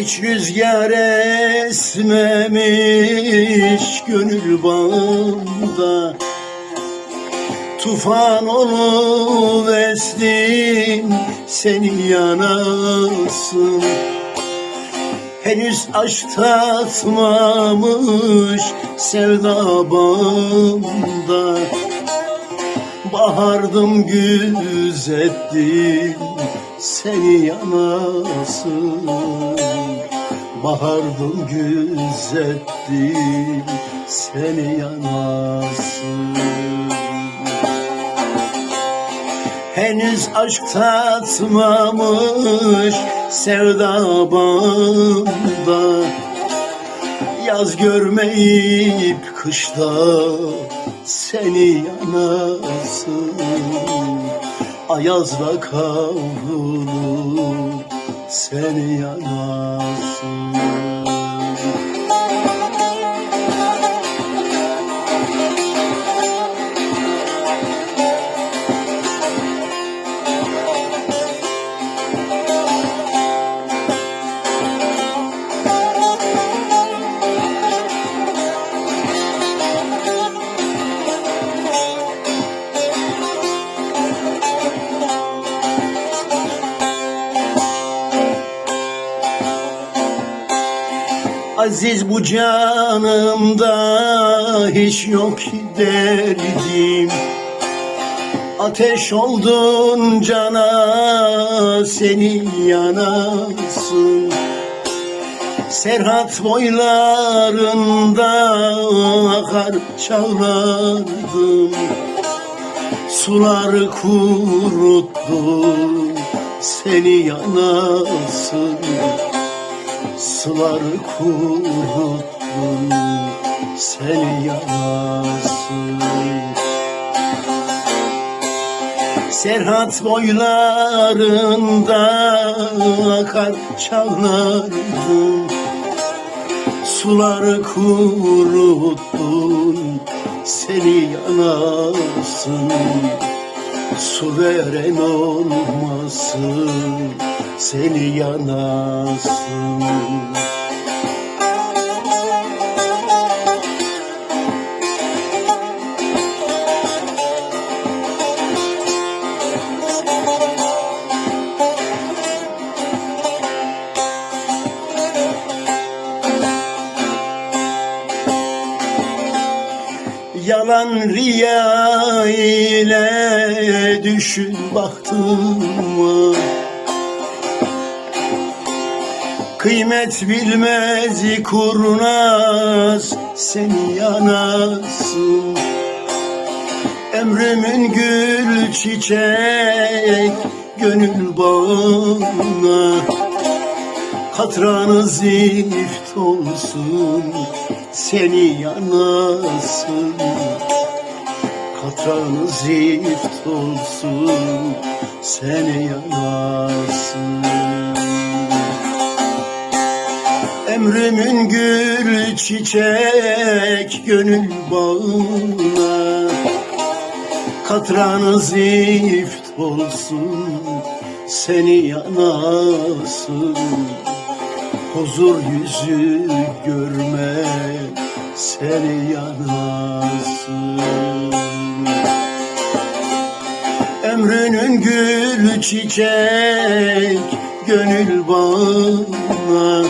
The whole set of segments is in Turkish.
Hiç rüzgar esmemiş gönül bağımda Tufan estin senin yanasın. Henüz aşk tatmamış sevda bağımda Bahardım güzettim seni yanasın. Bahardım güzettim seni yanasın. Henüz aşk tatmamış sevda bağımda Yaz görmeyip kışta seni yanasın Ayazla kavrulup seni yanasın Aziz bu canımda hiç yok derdim. Ateş oldun cana seni yanasın Serhat boylarında akar çağlardım Suları kuruttu seni yanasın Suları kuruttun seni yanasın Serhat boylarında akar çağlardım Suları kuruttun seni yanasın Su veren olmasın seni yanasın Yalan riya ile düşün baktığıma Kıymet bilmez kurnaz seni yanasın. Ömrümün gül çiçek gönül bağına. Katranı zift olsun seni yanasın Katranı zift olsun seni yanasın. Ömrümün gül çiçek gönül bağına Katranı zift olsun seni yanasın Huzur yüzü görme seni yanasın Ömrünün gül çiçek gönül bağına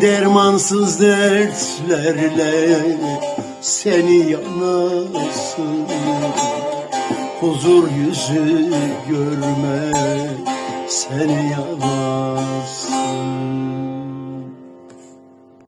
Dermansız dertlerle seni yanasın Huzur yüzü görme seni yalarsın.